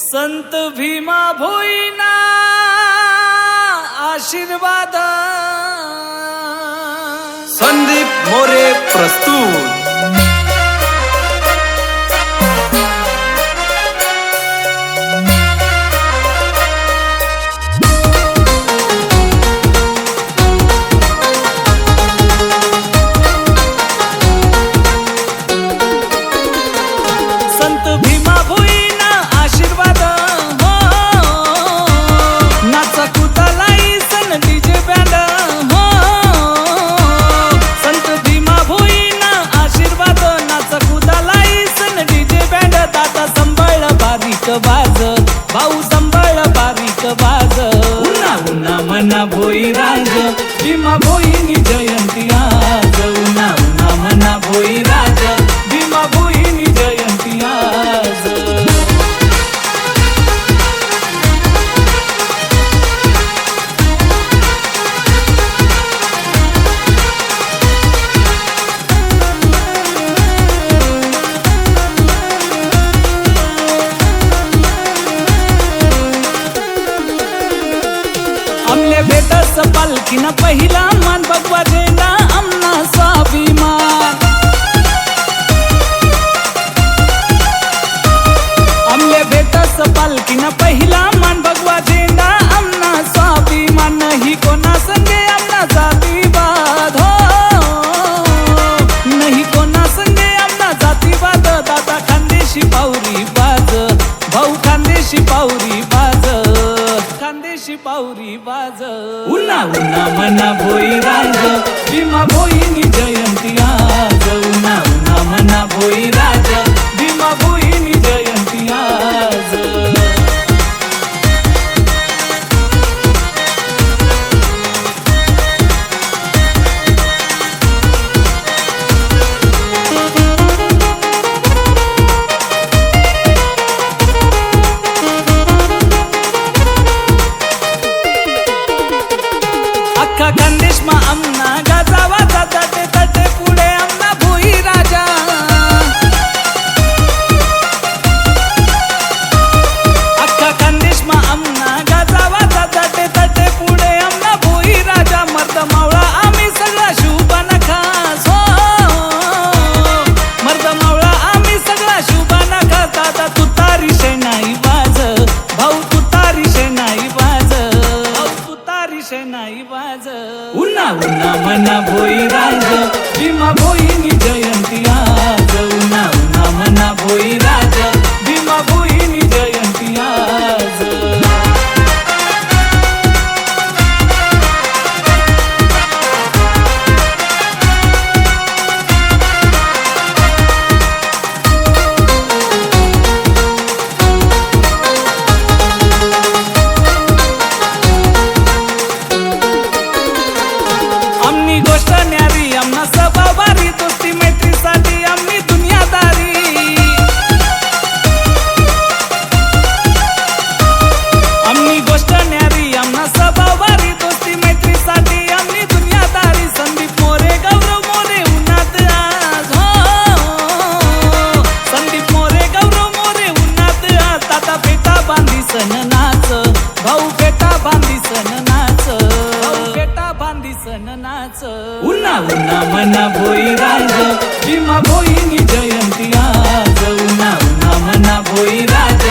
संत भीमा भोईना आशीर्वाद. संदीप मोरे प्रस्तुत. बारीक बाज भाऊ संभाळ बारीक बाज. उन्हा उन्हा मना भोई राज भीमा भोईनी जय भेटस पालखीनं पहिला मान भगवा झेंडा खानदेशी पावरी बाज उन्हा उन्हा मना भोई राज. भीमा भोईनी जयंती आज. candela. तू नाही बाज उन्हा उन्हा मना भोई राज. भीमा भोईनी जयंती आज. उन्हा उन्हा मना भोई राज. न्यारी आमना स्वभाव भारी दोस्ती मैत्रीसाठी आम्ही दुनियादारी. आमनी गोष्ट न्यारी आमना स्वभाव भारी दोस्ती मैत्रीसाठी आम्ही दुनियादारी. संदीप मोरे गौरव मोरे उन्हात आज हो, हो, हो, हो. संदीप मोरे गौरव मोरे उन्हात आज. ताता बेटा बांधी सन उन्हा उन्हा मना भोई राज भीमा भोईनी जयंती आज. उन्हा उन्हा मना भोई राज